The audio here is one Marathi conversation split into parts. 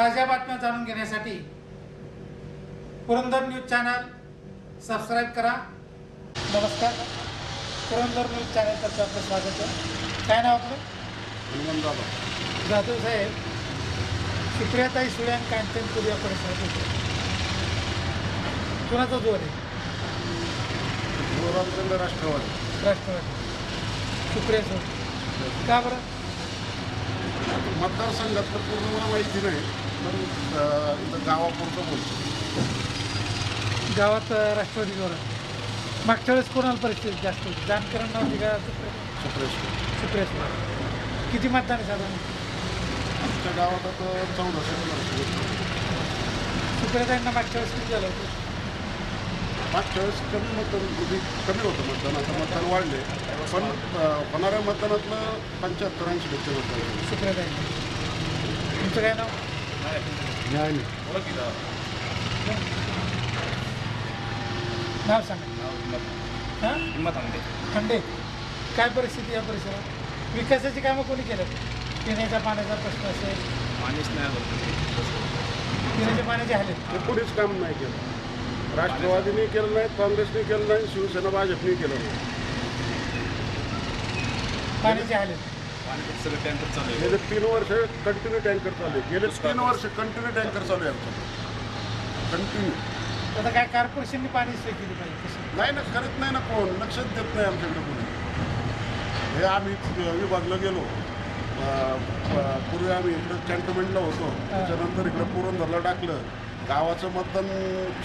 ताज्या बातम्या जाणून घेण्यासाठी पुरंदर न्यूज चॅनल सबस्क्राईब करा. नमस्कार. पुरंदर न्यूज चॅनलतर्फे आपलं स्वागत आहे. काय नाव आपलं? जाधव साहेब. सुप्रियाताई सुळे आणि या परिसरात होते. कुणाचा जोर आहे? राष्ट्रवादी. राष्ट्रवादी. सुप्रिया सुळे. का बरं? मतदारसंघातलं पूर्ण मला माहिती नाही. पण इथं गावापुरतं बोलतो. गावात राष्ट्रवादी जोर आहे मागच्या वेळेस कोणाला परिस्थिती जास्त जानकरांना होती का सुप्रेश सुप्रिया सुळे. किती मतदान आहे साधारण? आमच्या गावात आता चौदाशे सुप्रियाताईंना मागच्या वेळेस किती झालं होतं? मागच्या वेळेस कमी मतदान कमी होतं मतदान. आता मतदान वाढले. पण होणाऱ्या मतदानातलं पंच्याहत्तर ऐंशी टक्के मतदान तुमचं काय नाव? नाव सांगा. हां? खंडे. काय परिस्थिती या परिसरात? विकासाची कामं कोणी केलं? पिण्याच्या पाण्याचा प्रश्न असेल. पिण्याच्या पाण्याचे हाले ते कुणीच काम नाही केलं. राष्ट्रवादीने केलं नाही काँग्रेसने केलं नाही शिवसेना भाजपने केलं नाही. पाण्याचे हाले गेले तीन वर्ष कंटिन्यू टँकर चालू आहे. गेले तीन वर्ष कंटिन्यू टँकर चालू आहे आमच्याकडे कंटिन्यू आता काय कॉर्पोरेशनने पाणी सोय केली पाहिजे? नाही ना करत नाही ना कोण. लक्षच देत नाही आमच्याकडे कोणी. हे आम्ही विभागला गेलो. पूर्वी आम्ही इकडं कॅन्टोमेंटला होतो. त्याच्यानंतर इकडं पुरंदरला टाकलं. गावाचं मतदान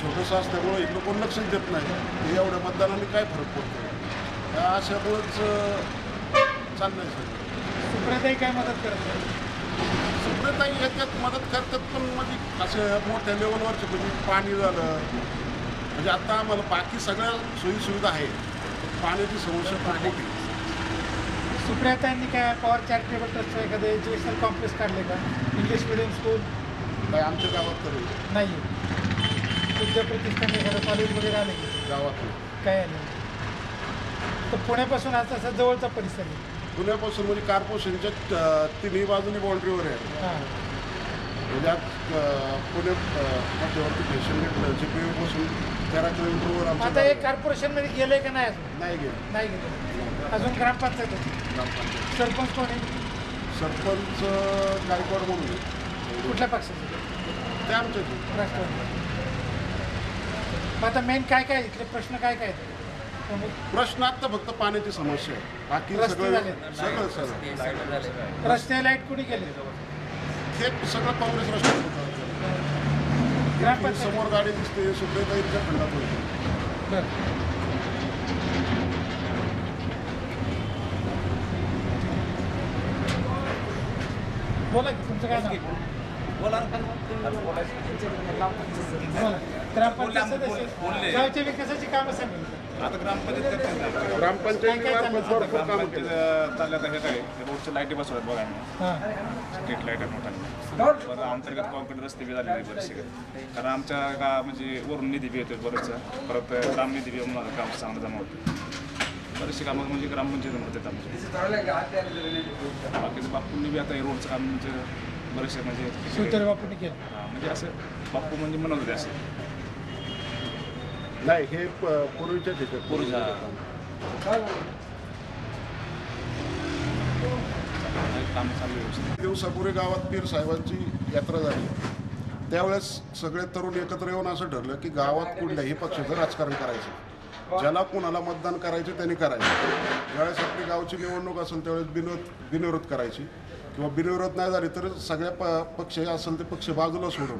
छोटंसं असल्यामुळं इकडं कोण लक्षच देत नाही. एवढ्या मतदानाने काय फरक पडतो? अशामुळंच चाललंय सगळं. सुप्रियाताई काय मदत करत नाही सुप्रताई याच्यात मदत करतात पण म्हणजे असे मोठ्या लेवलवरचे म्हणजे पाणी झालं. म्हणजे आता आम्हाला बाकी सगळ्या सोयी सुविधा आहे पाण्याची समस्या खूप मोठी सुप्रियाताईंनी काय पॉवर चॅरिटेबल ट्रस्टचं एखादं एज्युकेशनल कॉम्प्लेक्स काढले का? इंग्लिश मिडियम स्कूल काय आमच्या गावात तरी नाही. आहे विद्या प्रतिष्ठान एखादं कॉलेज वगैरे आले की गावात काय आले तर पुण्यापासून आज असा जवळचा परिसर आहे. पुण्यापासून म्हणजे कार्पोरेशनच्या तिन्ही बाजूनी बाउंड्रीवर आहे हां म्हणजे आज पुणे मध्यवर्ती स्टेशन घेतलं जी पी पासून तेरा किलोमीटरवर आमचं आता गाव हे. कॉर्पोरेशनमध्ये गेलंय का नाही अजून नाही गेलं नाही गेलं अजून ग्रामपंचायत आहे. ग्रामपंचायत सरपंच कोण आहे सरपंच गायकवाड म्हणून आहे. कुठल्या पक्षाचे ते आमच्याच आहे. राष्ट्रवादी मग आता मेन काय काय आहे? इथले प्रश्न काय काय आहेत प्रमुख प्रश्न आता फक्त पाण्याची समस्या आहे. बाकी रस्ते सगळं झाले. सगळं सगळं. रस्ते लाइट कुणी केले? हे सगळं काँग्रेस राष्ट्रवादी ग्रामपंचायत. समोर गाडी दिसते सुप्रियताईच्या खंडात होते. बरं. बोला की तुमचं काय नाव? बोला. ग्रामपंचायत सदस्य गावच्या विकासाची कामं सांगितली आता ग्रामपंचायत करते ग्रामपंचायत चालल्यात हे काय? रोडच्या लाईटी बसवल्यात बघा आम्ही स्ट्रीट लाइट आहे मोठ्या परत अंतर्गत कॉन्क्रीट रस्ते बी झालेले आहे बरेचसे. कारण आमच्या गाव म्हणजे वरून निधी बी येतो बरेचसा परत ग्राम निधी बी म्हणून काम चांगलं जमा होतं बरेचसे कामं म्हणजे ग्रामपंचायत होतात आमचे. बाकीचं बापूंनी बी आता हे रोडचं काम म्हणजे बरेचसे म्हणजे शिवतरे बापूंनी केलं. म्हणजे असं बापू म्हणजे म्हणत होते असं. नाही हे पूर्वीच्याच ह्याच्यात पूर्वीच्या. काम चालू आहे व्यवस्थित. दिवसापूर्वी गावात पीर साहेबांची यात्रा झाली. त्यावेळेस सगळे तरुण एकत्र येऊन असं ठरलं की गावात कुठल्याही पक्षाचं राजकारण करायचं. ज्याला कोणाला मतदान करायचे त्यांनी करायचं. ज्यावेळेस आपली गावची निवडणूक असेल त्यावेळेस बिनविरोध बिनविरोध करायची. किंवा बिनविरोध नाही झाली तर सगळ्या प पक्ष असेल ते पक्ष बाजूला सोडून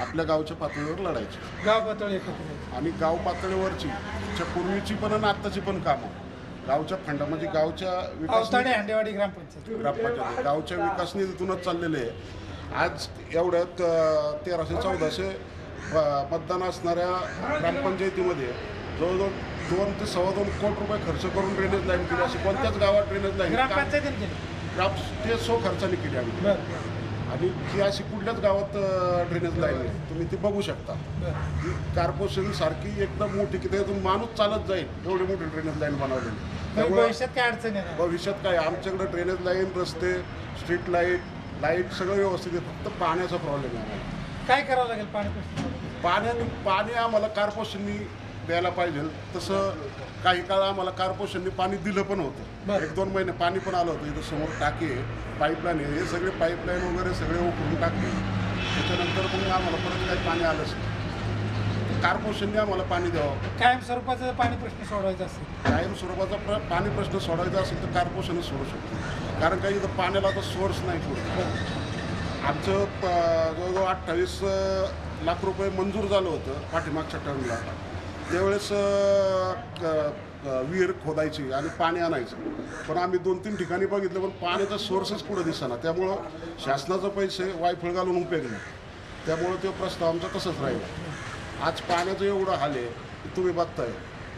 आपल्या गावच्या पातळीवर लढायचे. गाव पातळी एकत्र. येतं. आणि गाव पातळीवरची च्या पूर्वीची पण आणि आत्ताची पण कामं. गावच्या फंडा म्हणजे गावच्या विकास अवताडे हांडेवाडी ग्रामपंचायत. ग्रामपंचायत. गावच्या विकास निधीतूनच चाललेले आहे. आज एवढ्यात अ, तेराशे चौदाशे अ, मतदान असणाऱ्या ग्रामपंचायतीमध्ये जवळजवळ दोन ते सव्वा दोन कोटी रुपये खर्च करून ड्रेनेज लाईन केली अशी कोणत्याच गावात ड्रेनेज लाईन ग्रामपंचायतीने केली. ग्राम ते सो खर्चाने केली आम्ही. बरं. आणि ही अशी कुठल्याच गावात ड्रेनेज लाईन नाही. तुम्ही ती बघू शकता. ही कॉर्पोरेशन सारखी एकदम मोठी की त्यातून माणूस चालत जाईल एवढी मोठी ड्रेनेज लाईन बनवलेली. त्यामुळं भविष्यात काय अडचण येणार? भविष्यात काय? आमच्याकडे ड्रेनेज लाईन रस्ते स्ट्रीट लाइट लाइट सगळं व्यवस्थित आहे. फक्त पाण्याचा प्रॉब्लेम आहे काय करावं लागेल पाणी पाण्याने पाणी आम्हाला कार्पोरेशननी द्यायला पाहिजे. तसं काही काळ आम्हाला कार्पोरेशननी पाणी दिलं पण होतं. एक दोन महिने पाणी पण आलं होतं. इथं समोर टाकी आहे पाईपलाईन आहे. हे सगळे पाईपलाईन वगैरे सगळे उकरून टाकले. त्याच्यानंतर मग आम्हाला परत काही पाणी आलंच कार्पोरेशनने आम्हाला पाणी द्यावं. कायम स्वरूपाचा पाणी प्रश्न सोडवायचा असेल. कायम स्वरूपाचा प्र पाणी प्रश्न सोडवायचा असेल तर कार्पोरेशनच सोडू शकतो. कारण काही इथं पाण्याला आता सोर्स नाही आमचं प जवळजवळ अठ्ठावीस लाख रुपये मंजूर झालं होतं पाठीमागच्या टर्मला त्यावेळेस विहीर खोदायची आणि पाणी आणायचं. पण आम्ही दोन तीन ठिकाणी बघितलं पण पाण्याचा सोर्सच पुढे दिसना. त्यामुळं शासनाचं पैसे वायफळ घालून उपयोग नाही. त्यामुळं तो प्रस्ताव आमचा तसंच राहिला. आज पाण्याचं एवढं हाल आहे तुम्ही बघताय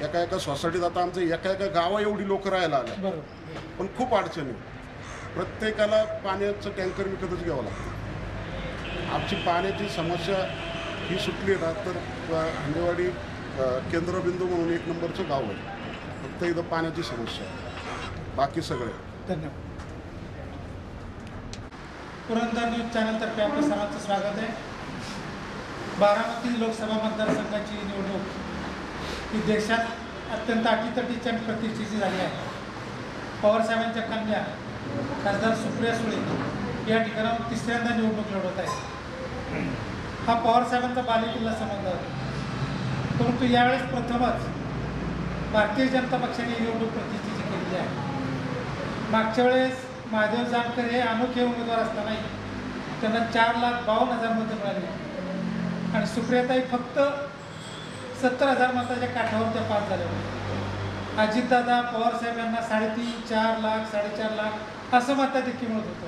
एका एका सोसायटीत आता आमचं एका एका गावा एवढी लोक राहायला आल्या. पण खूप अडचणी. प्रत्येकाला पाण्याचं टँकर विकतच घ्यावं लागतं. आमची पाण्याची समस्या ही सुटली ना तर हांडेवाडी केंद्रबिंदू म्हणून एक नंबरचं गाव आहे. फक्त इथं पाण्याची समस्या आहे. बाकी सगळे. धन्यवाद. पुरंदर न्यूज चॅनलतर्फे आपलं सर्वांचं स्वागत आहे. बारामती लोकसभा मतदारसंघाची निवडणूक ही देशात अत्यंत अटीतटीच्या आणि प्रतिष्ठेची झाली आहे. पवारसाहेबांच्या कन्या खासदार सुप्रिया सुळे या ठिकाणावर तिसऱ्यांदा निवडणूक लढवत आहे हा पवारसाहेबांचा बालेकिल्ला समजला आहे. परंतु यावेळेस प्रथमच भारतीय जनता पक्षाने निवडणूक प्रतिष्ठेची केलेली आहे. मागच्या वेळेस महादेव जानकर हे अनोखे उमेदवार असतानाही त्यांना चार लाख बावन्न हजार मतं मिळाली. आणि सुप्रियाताई फक्त सत्तर हजार मताच्या काठावर त्या पास झाल्या होत्या. अजितदादा पवारसाहेब यांना साडेतीन चार लाख साडेचार लाख असं मताधिक्य मिळत होतं.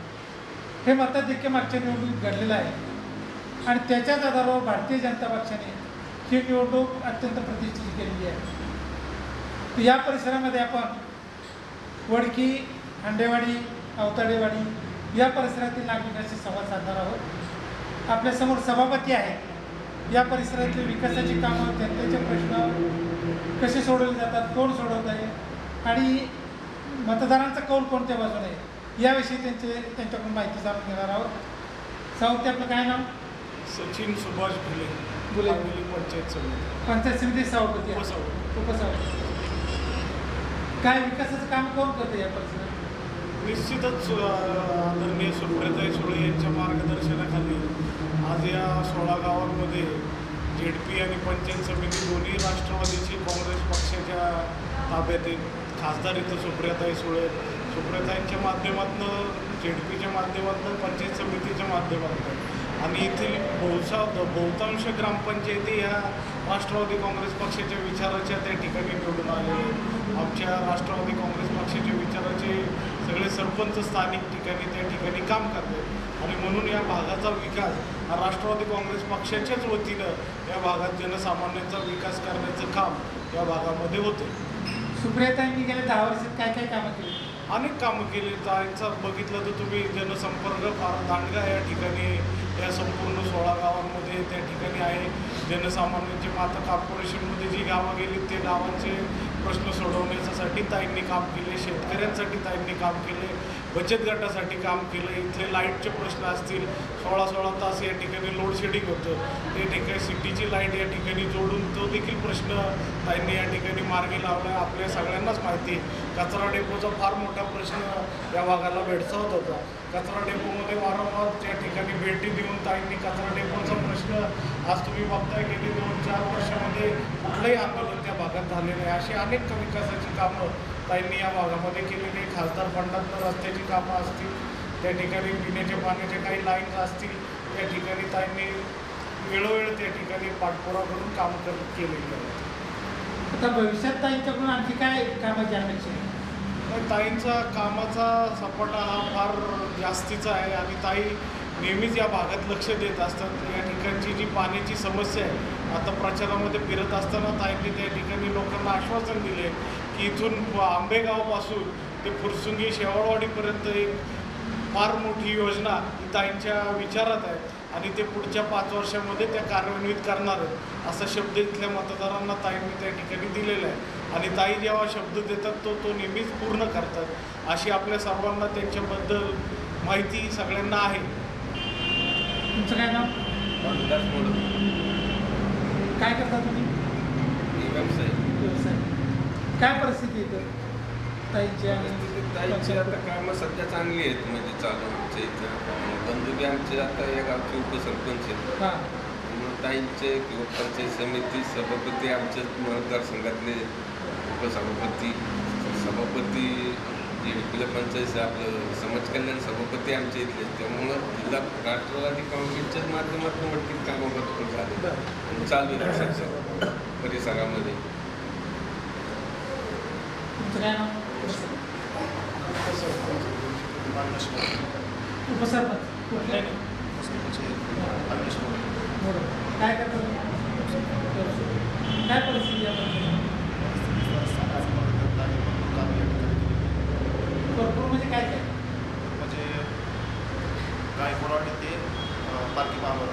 हे मताधिक्य मागच्या निवडणुकीत घडलेलं आहे. आणि त्याच्याच आधारावर भारतीय जनता पक्षाने ही निवडणूक अत्यंत प्रतिष्ठित केलेली आहे. या परिसरामध्ये आपण वडकी हांडेवाडी अवताडेवाडी या परिसरातील नागरिकांशी संवाद साधणार आहोत. आपल्यासमोर सभापती आहेत. या परिसरातील विकासाची कामं जनतेचे प्रश्न कसे सोडवले जातात कोण सोडवत आहे आणि मतदारांचा कौल कोणत्या बाजूने आहे याविषयी त्यांचे त्यांच्याकडून माहिती जाणून घेणार आहोत. सावंत आपलं काय नाव? सचिन सुभाष फुले पंचायत समिती. पंचायत समिती सभापती आहे. उपसभापती. उपसभापती. काय विकासाचं काम कोण करतं या परिसरात? निश्चितच अं, आदरणीय सुप्रियाताई सुळे यांच्या मार्गदर्शनाखाली आज या सोळा गावांमध्ये जेडपी आणि पंचायत समिती दोन्ही राष्ट्रवादीची काँग्रेस पक्षाच्या ताब्यात आहेत. खासदार इथं सुप्रियाताई सुळे. सुप्रियाताईंच्या माध्यमातून जेडपीच्या माध्यमातून पंचायत समितीच्या माध्यमातून. आणि येथील बहुसा बहुतांश ग्रामपंचायती ह्या राष्ट्रवादी काँग्रेस पक्षाच्या विचाराच्या त्या ठिकाणी निवडून आहेत. आमच्या राष्ट्रवादी काँग्रेस पक्षाच्या विचाराचे सगळे सरपंच स्थानिक ठिकाणी त्या ठिकाणी काम करतात. आणि म्हणून या भागाचा विकास हा राष्ट्रवादी काँग्रेस पक्षाच्याच वतीनं या भागात जनसामान्यांचा विकास करण्याचं काम या भागामध्ये होतं सुप्रियाताईंनी गेल्या दहा वर्षात काय काय कामं केली? अनेक कामं केली. त्यांचं बघितलं तर तुम्ही जनसंपर्क फार दांडगा या ठिकाणी या संपूर्ण सोळा गावांमध्ये त्या ठिकाणी आहे. जनसामान्यांची माता कॉर्पोरेशनमध्ये जी गावं गेली ते गावांचे प्रश्न सोडवण्यासाठी ताईंनी काम केले शेतकऱ्यांसाठी ताईंनी काम केले बचत गटासाठी काम केलं. इथले लाईटचे प्रश्न असतील सोळा सोळा तास या ठिकाणी लोडशेडिंग होतं. ते ठिकाणी सिटीची लाइट या ठिकाणी जोडून तो देखील प्रश्न ताईंनी या ठिकाणी मार्गी लावला आपल्या सगळ्यांनाच माहिती आहे. कचरा डेपोचा फार मोठा प्रश्न या भागाला भेडसावत होता. कचरा डेपोमध्ये वारंवार त्या ठिकाणी भेटी देऊन ताईंनी कचरा डेपोचा प्रश्न आज तुम्ही बघताय गेली दोन चार वर्षामध्ये कुठलंही आंदोलन भागात झालेलं आहे. अशी अनेक विकासाची कामं ताईंनी या भागामध्ये केलेली आहे. खासदार फंडातनं रस्त्याची कामं असतील त्या ठिकाणी पिण्याच्या पाण्याच्या काही लाईन्स असतील त्या ठिकाणी ताईंनी वेळोवेळ त्या ठिकाणी पाठपुरावा करून काम कर केलेली आहे. आता भविष्यात ताईंच्याकडून आणखी काय कामाची अपेक्षा आहे? ताईंचा कामाचा सपाटा हा फार जास्तीचा आहे आणि ताई नेहमीच या भागात लक्ष देत असतात. या ठिकाणची जी पाण्याची समस्या आहे आता प्रचारामध्ये फिरत असताना ताईंनी त्या ठिकाणी लोकांना आश्वासन दिले की इथून आंबेगावपासून ते फुरसुंगी शेवाळवाडीपर्यंत एक फार मोठी योजना ताईंच्या विचारात आहे आणि ते पुढच्या पाच वर्षामध्ये त्या कार्यान्वित करणार आहेत. असा शब्द इथल्या मतदारांना ताईंनी त्या ठिकाणी दिलेला आहे. आणि ताई जेव्हा शब्द देतात तो तो नेहमीच पूर्ण करतात. अशी आपल्या सर्वांना त्यांच्याबद्दल माहिती सगळ्यांना आहे. तुमचं काय नाव? काय करता तुम्ही? व्यवसाय. काय परिस्थिती इथं? ताईंची आणि ताईची आता कामं सध्या चांगली आहेत म्हणजे चालू आमच्या इथं. बंधुबी आमचे आता या गावचे उपसरपंच आहेत. हां. म्हणून ताईंचे किंवा पंचायत समिती सभापती आमच्या मतदारसंघातले उपसभापती सभापती जे इथले पंचायत आपलं समाज कल्याण सभापती आमच्या इथले त्यामुळं जिल्हा राष्ट्रवादी काँग्रेसच्याच माध्यमातून वरती कामं भरपूर झाले. चालू आहेत परिसरामध्ये. काय नाव? काय करता तुम्ही? काय परिस्थिती आहे भरपूर म्हणजे काय काय म्हणजे गायकवाड ते पालखी मावर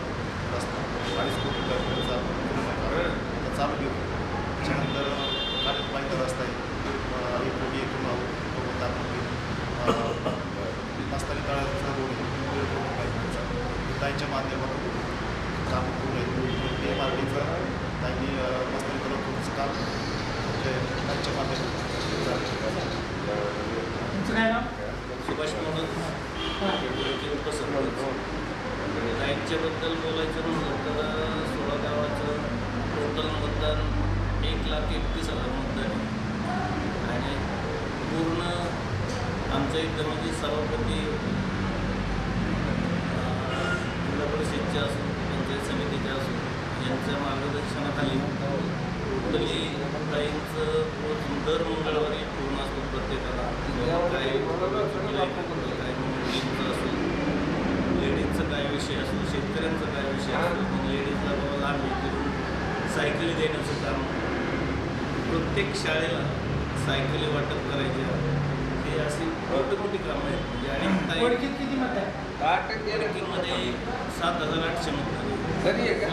रस्ता. अडीच कोटी रुपयाचा आता चालू घेऊ त्याच्यानंतर कार्यपालिका रस्ता आहे. एक कोटी एक भाऊ दाखवून नास्तानी तळाचा रोड. ताईंच्या माध्यमातून काम पूर्ण आहे ते एम आर टीचं त्यांनी मस्तानी तळा रोडचं काम म्हणजे ताईंच्या माध्यमातून. सुभाष उपसरपंच. लाईटच्याबद्दल बोलायचं म्हणलं तर सोळा गावाचं टोटल मतदान एक लाख एकतीस हजार मतदान आहे. आणि पूर्ण आमच्या इथं म्हणजे सभापती जिल्हा परिषदच्या असो पंचायत समितीच्या असो यांच्या मार्गदर्शनाखाली टोटली रोज दर मंगळवारी पूर्ण असतो प्रत्येकाला. कुठलं काय मुलींचं असो. लेडीजचं काय विषय असो शेतकऱ्यांचा काय विषय असो मग लेडीजला बाबा लांब करून सायकली देण्याचं काम. प्रत्येक शाळेला सायकली वाटप करायच्या हे अशी मोठी मोठी कामं आहेत. म्हणजे आणि किती मत आहे सात हजार आठशे मतदार तरी आहे का?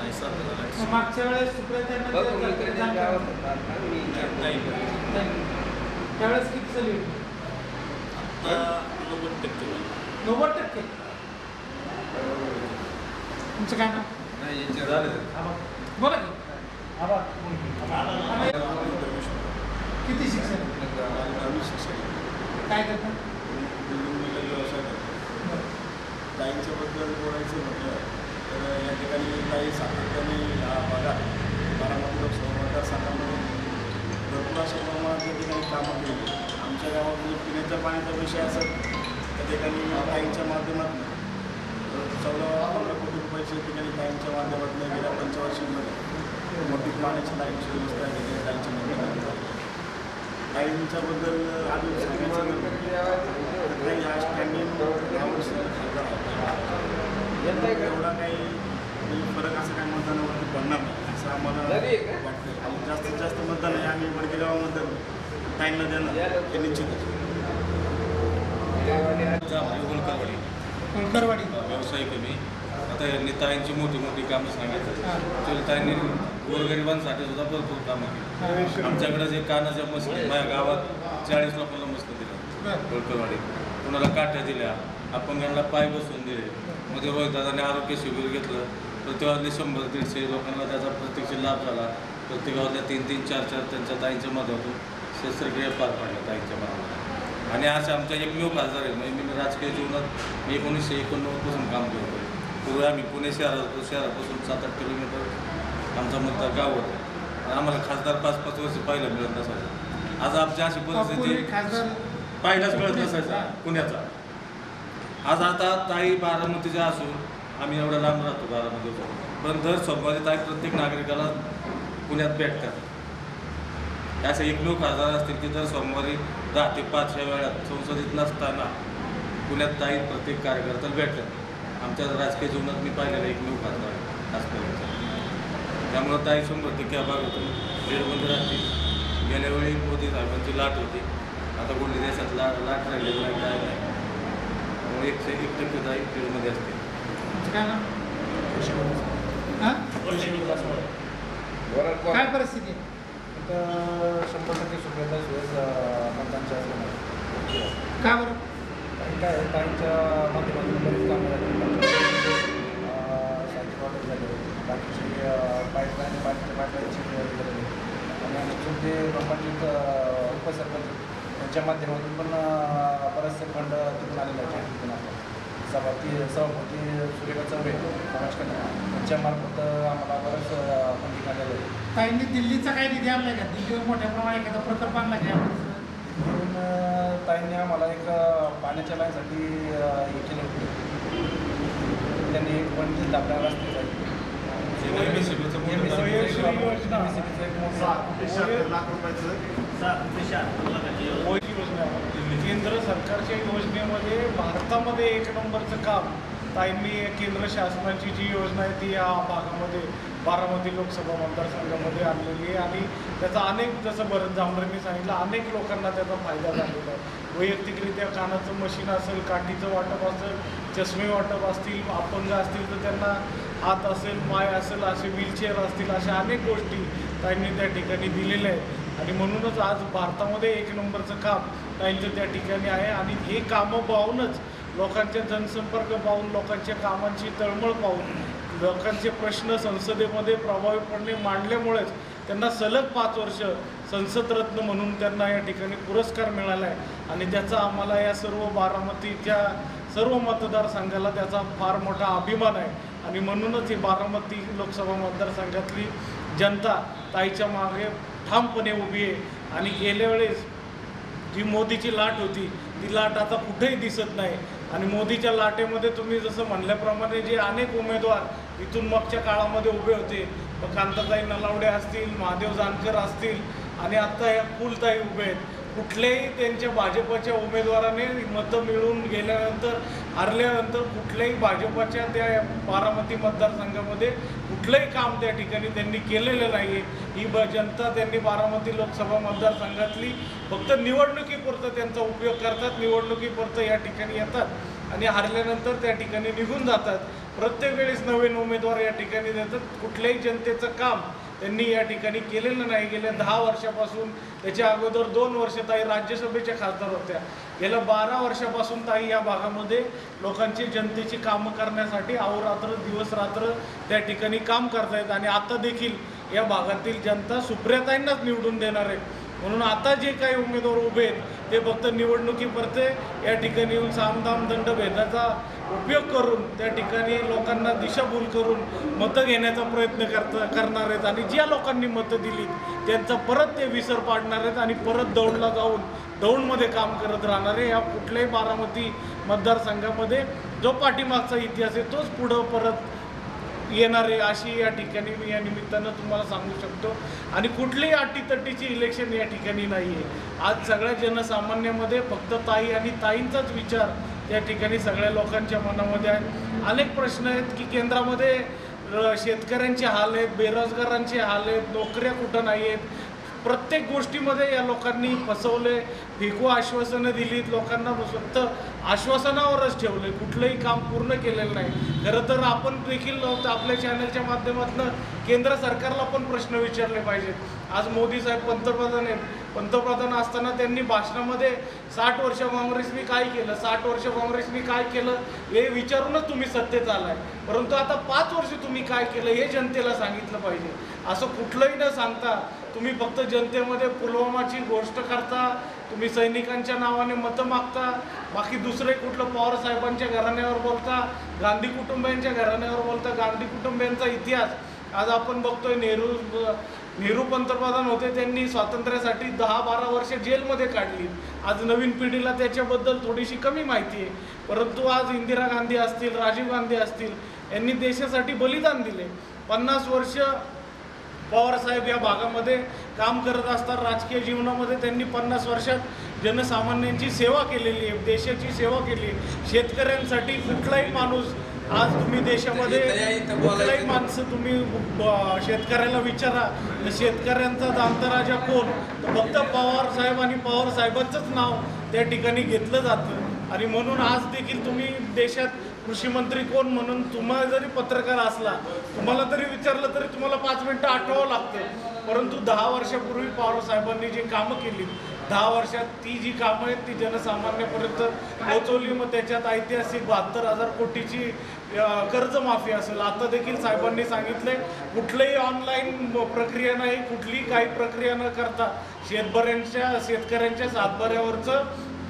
आहे सात हजार आठशे. मागच्या वेळेस नाही त्यावेळेस किती झाली आता नव्वद टक्के नव्वद टक्के. तुमचं काय नाव? नाही याच्या बोला की. किती शिक्षण? काय करता? ताईंच्याबद्दल बोलायचं म्हटलं तर या ठिकाणी ताई सातत्याने या भागात बारामती लोकसभा मतदारसंघामध्ये भरपूर अशा प्रमाणात या ठिकाणी कामं केली. आमच्या गावात जर पिण्याच्या पाण्याचा विषय त्या ठिकाणी बँकच्या माध्यमातून चौदा पंधरा कोटी रुपयाचे ठिकाणी बँकच्या माध्यमातून गेल्या पंचवर्षीमध्ये मोठी पाण्याची लाईनची व्यवस्था या ठिकाणी ताईंच्या माध्यमातून. झाली. ताईंच्याबद्दल अजून सांगायचं झालं काही हा स्टँडिंग एवढा काही म्हणजे फरक असं काही मतदानावरती पडणार नाही असं आम्हाला वाटतं आणि जास्तीत जास्त मतदान आहे आम्ही वडके टाईमला देणार हे निश्चित होलकरवाडी होळकरवाडी व्यावसायिक आहे मी आता यांनी ताईंची मोठी मोठी कामं सांगितली. हां. तर ताईंनी गोरगरिबांसाठी सुद्धा भरपूर कामं केली. आमच्याकडे जे कानाच्या मस्ती माझ्या गावात चाळीस लोकांना मस्त दिलं. बरं. होलकरवाडी कुणाला काठ्या दिल्या अपंगांना पाय बसवून दिले. मध्ये रोहितदादाने आरोग्य शिबिर घेतलं. प्रत्येकातले शंभर दीडशे लोकांना त्याचा प्रत्यक्ष लाभ झाला. प्रत्येकातल्या तीन तीन चार चार त्यांच्या ताईंच्या माध्यमातून शस्त्रक्रिया पार पाडल्या ताईंच्या माध्यमातून. आणि आज आमच्या एकमेव खासदार आहे म्हणजे मी राजकीय जीवनात मी एकोणीसशे एकोणनव्वदपासून काम करतो पूर्वी आम्ही पुणे शहरात होतो शहरापासून सात आठ किलोमीटर आमचा मतदार गाव होतं. आणि आम्हाला खासदार पाच पाच वर्ष पाहायला मिळत नसायचं. आज आमची अशी परिस्थिती पाहिलाच मिळत नसायचा पुण्याचा. आज आता ताई बारामतीच्या असून आम्ही एवढं लांब राहतो बारामतीचा पण दर सोमवारी ताई प्रत्येक नागरिकाला पुण्यात भेटतात. असे एकमेव खासदार असतील की दर सोमवारी दहा ते पाच या वेळात संसदेत नसताना पुण्यात ताई प्रत्येक कार्यकर्त्याला भेटतात. आमच्या राजकीय जीवनात मी पाहिलेलं एकमेव खासदार आहे आजपर्यंत त्यामुळं ताई शंभर टक्के भागातून लीडमध्ये राहतील. गेल्या वेळी मोदी साहेबांची लाट होती. आता कोणत्या देशात ला लाट राहिलेली नाही काय नाही. त्यामुळे एकशे एक टक्के ताई लीडमध्ये असते. हां? काय परिस्थिती? आहे शंभर टक्के सुप्रियाताई सुरेश मतदानच्या का बरं? आणि काय आहे, ताईंच्या माध्यमातून बरीच कामं झाली. झाले. बाकीची पाईपलाईन बाकीच्या पाईपलाईनची झाली. आणि आमचे जे उपसरपंच यांच्या माध्यमातून पण बरेचसे फंड तिथून आलेले आहेत. सभापती सभापती सुरेखा चौबे समाज कल्याण यांच्या मार्फत आम्हाला बरंच फंडिंग आलेलं आहे. ताईंनी दिल्लीचा काही निधी आणलाय का? दिल्लीवर मोठ्या प्रमाणात एखादा प्रकल्प आणला का यावेळेस? म्हणून अ, ताईंनी आम्हाला एक अ, पाण्याच्या लाईनसाठी अ, हे केलं होतं. त्यांनी एक पण दिलं आपल्या रस्त्यासाठी वयोश्री योजना MSCBचं एक मोठं मोदी योजना. योजना केंद्र सरकारच्या योजनेमध्ये भारतामध्ये एक नंबरचं काम ताईंनी केंद्र शासनाची जी योजना आहे ती या भागामध्ये बारामती लोकसभा मतदारसंघामध्ये आणलेली आहे. आणि त्याचा अनेक जसं भरत जांभरेंनी सांगितलं अनेक लोकांना त्याचा फायदा झालेला आहे. वैयक्तिकरित्या कानाचं मशीन असेल काठीचं वाटप असेल चष्मे वाटप असतील अपंग असतील तर त्यांना हात असेल पाय असेल असे व्हीलचेअर असतील अशा अनेक गोष्टी त्यांनी त्या ठिकाणी दिलेल्या आहेत. आणि म्हणूनच आज भारतामध्ये एक नंबरचं काम ताईंचं त्या ठिकाणी आहे. आणि हे कामं पाहूनच लोकांचे जनसंपर्क पाहून लोकांच्या कामांची तळमळ पाहून लोकांचे प्रश्न संसदेमध्ये प्रभावीपणे मांडल्यामुळेच त्यांना सलग पाच वर्ष संसदरत्न म्हणून त्यांना या ठिकाणी पुरस्कार मिळाला आहे. आणि त्याचा आम्हाला या सर्व बारामतीच्या सर्व मतदारसंघाला त्याचा फार मोठा अभिमान आहे. आणि म्हणूनच ही बारामती लोकसभा मतदारसंघातली जनता ताईच्या मागे ठामपणे उभी आहे. आणि गेल्या वेळेस जी मोदीची लाट होती ती लाट आता कुठेही दिसत नाही. आणि मोदीच्या लाटेमध्ये तुम्ही जसं म्हणल्याप्रमाणे जे अनेक उमेदवार इथून मागच्या काळामध्ये उभे होते मग कांताताई नलावडे असतील महादेव जानकर असतील आणि आत्ता या फुलताई उभे आहेत. कुठल्याही त्यांच्या भाजपच्या उमेदवाराने मतं मिळून गेल्यानंतर हरल्यानंतर कुठल्याही भाजपाच्या त्या बारामती मतदारसंघामध्ये कुठलंही काम त्या ठिकाणी त्यांनी केलेलं नाही आहे ही ब जनता त्यांनी बारामती लोकसभा मतदारसंघातली फक्त निवडणुकीपुरतं त्यांचा उपयोग करतात. निवडणुकीपुरतं या ठिकाणी येतात आणि हरल्यानंतर त्या ठिकाणी निघून जातात. प्रत्येक वेळेस नवीन उमेदवार या ठिकाणी देतात. कुठल्याही जनतेचं काम त्यांनी या ठिकाणी केलेलं नाही. गेल्या दहा वर्षापासून त्याच्या अगोदर दोन वर्ष ताई राज्यसभेच्या खासदार होत्या. गेल्या बारा वर्षापासून ताई या भागामध्ये लोकांची जनतेची कामं करण्यासाठी अहोरात्र दिवस रात्र त्या ठिकाणी काम करतायत आणि आता देखील या भागातील जनता सुप्रियाताईंनाच निवडून देणार आहे. म्हणून आता जे काही उमेदवार उभे आहेत ते फक्त निवडणुकीपरते या ठिकाणी येऊन सामदाम दंड भेदाचा उपयोग करून त्या ठिकाणी लोकांना दिशाभूल करून मतं घेण्याचा प्रयत्न करत करणार आहेत. आणि ज्या लोकांनी मतं दिली त्यांचा परत ते विसर पाडणार आहेत आणि परत दौडला जाऊन दौंडमध्ये काम करत राहणार आहे. या कुठल्याही बारामती मतदारसंघामध्ये जो पाठीमागचा इतिहास आहे तोच पुढं परत येणार आहे अशी या ठिकाणी मी या निमित्तानं तुम्हाला सांगू शकतो. आणि कुठलीही अटीतटीची इलेक्शन या ठिकाणी नाही आहे आज सगळ्या जनसामान्यामध्ये फक्त ताई आणि ताईंचाच विचार या ठिकाणी सगळ्या लोकांच्या मनामध्ये आहे. अनेक प्रश्न आहेत की केंद्रामध्ये शेतकऱ्यांचे हाल आहेत बेरोजगारांचे हाल आहेत नोकऱ्या कुठं नाही आहेत प्रत्येक गोष्टीमध्ये या लोकांनी फसवले फेकू आश्वासनं दिलीत लोकांना फक्त आश्वासनावरच ठेवले कुठलंही काम पूर्ण केलेलं नाही. खरं तर आपण देखील आपल्या चॅनलच्या माध्यमातून केंद्र सरकारला पण प्रश्न विचारले पाहिजेत. आज मोदी साहेब पंतप्रधान आहेत. पंतप्रधान असताना त्यांनी भाषणामध्ये साठ वर्ष काँग्रेसनी काय केलं? साठ वर्ष काँग्रेसनी काय केलं? हे विचारूनच तुम्ही सत्तेत आलाय. परंतु आता पाच वर्ष तुम्ही काय केलं हे जनतेला सांगितलं पाहिजे. असं कुठलंही न सांगता तुम्ही फक्त जनतेमध्ये पुलवामाची गोष्ट करता तुम्ही सैनिकांच्या नावाने मतं मागता बाकी दुसरे कुठलं पवार साहेबांच्या घराण्यावर बोलता गांधी कुटुंबियांच्या घराण्यावर बोलता गांधी कुटुंबियांचा इतिहास. आज आपण बघतोय नेहरू नेहरू पंतप्रधान होते त्यांनी स्वातंत्र्यासाठी दहा बारा वर्ष जेलमध्ये काढली. आज नवीन पिढीला त्याच्याबद्दल थोडीशी कमी माहिती आहे. परंतु आज इंदिरा गांधी असतील राजीव गांधी असतील यांनी देशासाठी बलिदान दिले. पन्नास वर्ष पवारसाहेब या भागामध्ये काम करत असतात राजकीय जीवनामध्ये त्यांनी पन्नास वर्षात जनसामान्यांची सेवा केलेली आहे. देशाची सेवा केली आहे. शेतकऱ्यांसाठी कुठलाही माणूस आज तुम्ही देशामध्ये कुठलाही माणसं तुम्ही शेतकऱ्याला विचारा. तर शेतकऱ्यांचा जाणता राजा कोण? तर फक्त पवार साहेब आणि पवार साहेबांचंच नाव त्या ठिकाणी घेतलं जातं. आणि म्हणून आज देखील तुम्ही देशात कृषी मंत्री कोण म्हणून तुम्हाला जरी पत्रकार असला तुम्हाला तरी विचारलं तरी तुम्हाला पाच मिनटं आठवावं लागतं. परंतु दहा वर्षापूर्वी पवार साहेबांनी जी कामं केली दहा वर्षात ती जी कामं आहेत ती जनसामान्यापर्यंत पोहोचवली. मग त्याच्यात ऐतिहासिक बहात्तर हजार कोटीची कर्जमाफी असेल. आता देखील साहेबांनी सांगितले कुठलंही ऑनलाईन प्रक्रिया नाही कुठलीही काही प्रक्रिया न करता शेतकऱ्यांच्या शेतकऱ्यांच्या सातबाऱ्यावरचं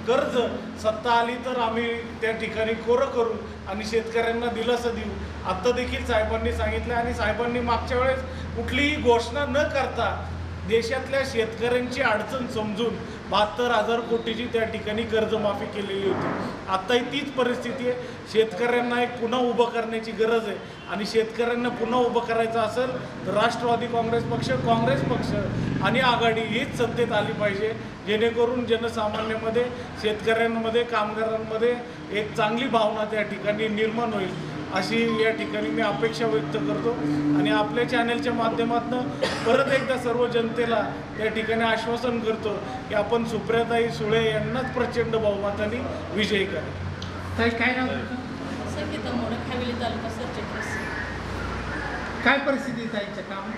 कर्ज सत्ता आली तर आम्ही त्या ठिकाणी कोरं करू आणि शेतकऱ्यांना दिलासा देऊ. आत्ता देखील साहेबांनी सांगितलं आणि साहेबांनी मागच्या वेळेस कुठलीही घोषणा न करता देशातल्या शेतकऱ्यांची अडचण समजून बहात्तर हजार कोटीची त्या ठिकाणी कर्जमाफी केलेली होती. आत्ताही तीच परिस्थिती आहे. शेतकऱ्यांना एक पुन्हा उभं करण्याची गरज आहे. आणि शेतकऱ्यांना पुन्हा उभं करायचं असेल तर राष्ट्रवादी काँग्रेस पक्ष काँग्रेस पक्ष आणि आघाडी हीच सत्तेत आली पाहिजे. जेणेकरून जनसामान्यामध्ये शेतकऱ्यांमध्ये कामगारांमध्ये एक चांगली भावना त्या ठिकाणी निर्माण होईल. अशी या ठिकाणी मी अपेक्षा व्यक्त करतो. आणि आपल्या चॅनलच्या माध्यमातून परत एकदा सर्व जनतेला या ठिकाणी आश्वासन करतो की आपण सुप्रियाताई सुळे यांनाच प्रचंड बहुमताने विजयी करा. ताई काय नाव काय परिस्थिती ताईच्या काम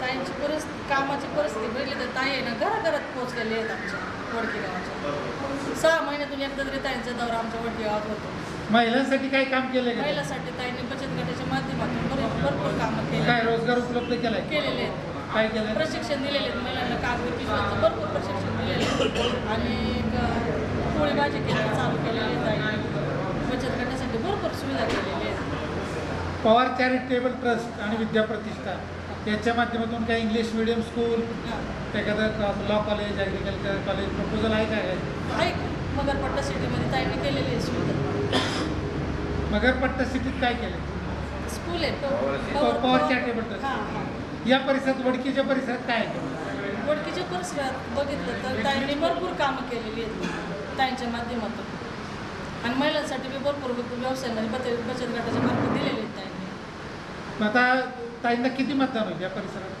ताईंची परिस्थिती कामाची परिस्थिती बघितली तर ताई आहे ना घराघरात पोहोचलेले आहेत आमच्या वडकी गावाच्या. सहा महिन्यातून एकदा तरी ताईंचा दौरा आमच्या वडकी गावात होतो. महिलांसाठी काय काम केलंय का? महिलासाठी ताईंनी बचत गटाच्या माध्यमातून बरेच भरपूर कामं काय केले रोजगार उपलब्ध केलाय? केलेले आहेत. काय केलंय? प्रशिक्षण दिलेले आहेत. महिलांना कागदी पिशव्यांचं भरपूर प्रशिक्षण दिलेले आहे. आणि पोळी भाजी केली चालू केलेली आहे बचत गटासाठी भरपूर सुविधा आहेत. पवार चॅरिटेबल ट्रस्ट आणि विद्या प्रतिष्ठा याच्या माध्यमातून काय इंग्लिश मिडियम स्कूल एखादं law college agriculture college proposal आहे काय आहे मगरपट्टा सिटीमध्ये ताईंनी केलेली आहे सुविधा. मगरपट्टा सिटीत काय केलं स्कूल आहे. हां हां. या परिसरात वडकीच्या परिसरात काय आहे? वडकीच्या परिसरात बघितलं तर ताईंनी भरपूर कामं केलेली आहेत ताईंच्या माध्यमातून. आणि महिलांसाठी बी भरपूर व्यवसायांमध्ये बचत बचत गटाच्या मार्फत दिलेले आहेत ताईंनी मग आता ताईंना किती मतदान होईल या परिसरात?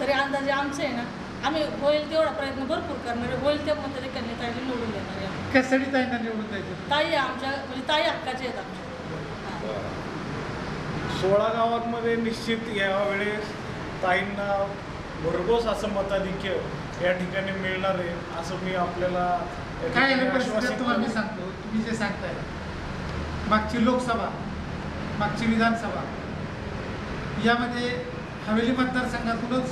तरी अंदाजे आमचं आहे ना आम्ही होईल तेवढा प्रयत्न भरपूर करणार आहे होईल त्या मताधिकांनी ताईला निवडून देणार आहे कशासाठी ताईंना निवडून द्यायचं ताई आहे आमच्या म्हणजे ताई हक्काचे आहेत आमच्या. सोळा गावांमध्ये निश्चित यावेळेस ताईंना भरघोस असं मताधिक्य या ठिकाणी मिळणार आहे असं मी आपल्याला या काय ठिकाणी आहे परिस्थिती आश्वासित तुम्हाला मी. सांगतो तुम्ही जे सांगताय मागची लोकसभा मागची विधानसभा यामध्ये हवेली मतदारसंघातूनच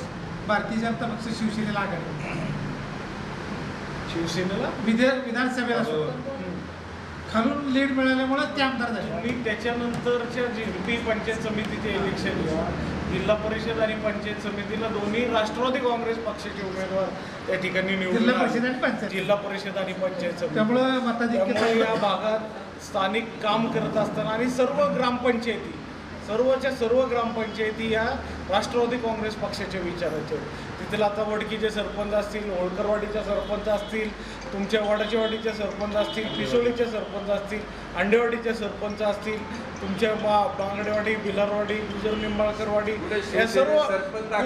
भारतीय जनता पक्ष शिवसेनेला आघाडी शिवसेनेला विधे विधानसभेला सुद्धा. हम्म. खालून लीड मिळाल्यामुळे ते आमदार झाले आणि त्याच्यानंतरच्या झिडपी पंचायत समितीचे इलेक्शनला जिल्हा परिषद आणि पंचायत समितीला दोन्ही राष्ट्रवादी काँग्रेस पक्षाचे उमेदवार त्या ठिकाणी जिल्हा. परिषद आणि पंचायत जिल्हा परिषद आणि पंचायत समिती त्यामुळं मताधिक्य त्यामुळे या भागात स्थानिक काम करत असताना आणि सर्व ग्रामपंचायती सर्वच्या सर्व ग्रामपंचायती या राष्ट्रवादी काँग्रेस पक्षाच्या विचाराच्या आहेत. तिथले आता वडकीचे सरपंच असतील होळकरवाडीचे सरपंच असतील तुमच्या वडाचेवाडीचे सरपंच असतील पिसोलीचे सरपंच असतील अंडेवाडीचे सरपंच असतील तुमच्या बांगडेवाडी बिलारवाडी गुजर निंबाळकरवाडी या सर्व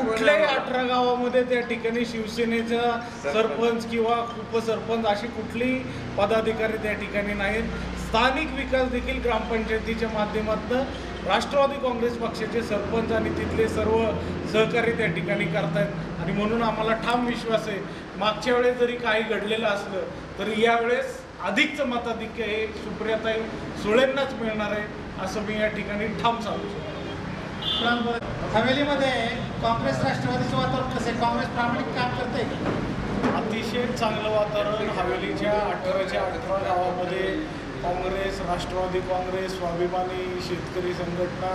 कुठल्याही अठरा गावामध्ये त्या ठिकाणी शिवसेनेचा सरपंच किंवा उपसरपंच अशी कुठलीही पदाधिकारी त्या ठिकाणी नाहीत. स्थानिक विकास देखील ग्रामपंचायतीच्या माध्यमातून राष्ट्रवादी काँग्रेस पक्षाचे सरपंच आणि तिथले सर्व सहकारी त्या ठिकाणी करतायत. आणि म्हणून आम्हाला ठाम विश्वास आहे. मागच्या वेळेस जरी काही घडलेलं असलं तरी यावेळेस अधिकचं मताधिक्य हे सुप्रियाताई सुळेंनाच मिळणार आहे असं मी या ठिकाणी ठाम सांगू शकतो. हवेलीमध्ये काँग्रेस राष्ट्रवादीचं वातावरण कसं आहे? काँग्रेस प्रामाणिक काम करते अतिशय चांगलं वातावरण हवेलीच्या अठराच्या अठरा गावामध्ये काँग्रेस राष्ट्रवादी काँग्रेस स्वाभिमानी शेतकरी संघटना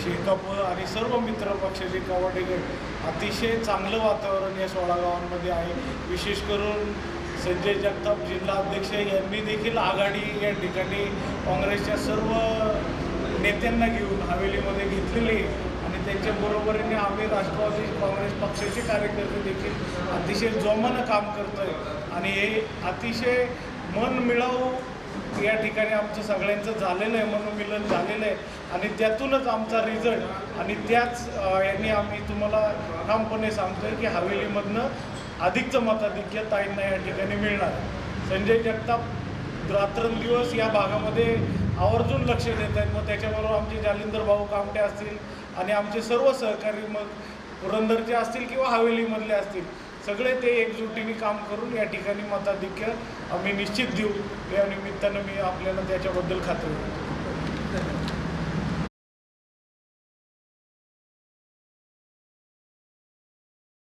शेकप आणि सर्व मित्र पक्षाचे कवाडे गट अतिशय चांगलं वातावरण या सोळा गावांमध्ये आहे. विशेष करून संजय जगताप जिल्हा अध्यक्ष यांनी देखील आघाडी या ठिकाणी काँग्रेसच्या सर्व नेत्यांना घेऊन हवेलीमध्ये घेतलेली आहे. आणि त्यांच्या बरोबरीने आम्ही राष्ट्रवादी काँग्रेस पक्षाचे कार्यकर्ते देखील अतिशय जोमानं काम करतोय. आणि हे अतिशय मन मिळावू या ठिकाणी आमचं सगळ्यांचं झालेलं आहे मनोमिलन झालेलं आहे. आणि त्यातूनच आमचा रिझल्ट आणि त्याच यांनी आम्ही तुम्हाला ठामपणे सांगतोय की हवेलीमधनं अधिकचं मताधिक्य ताईंना या ठिकाणी मिळणार संजय जगताप रात्रंदिवस या भागामध्ये आवर्जून लक्ष देत आहेत. मग त्याच्याबरोबर आमचे जालिंदर भाऊ कामटे असतील आणि आमचे सर्व सहकारी मग पुरंदरचे असतील किंवा हवेलीमधले असतील. सगळे ते एकजुटीने काम करून या ठिकाणी मताधिक्य आम्ही निश्चित देऊ. या निमित्तानं मी आपल्याला त्याच्याबद्दल खात्री देतो.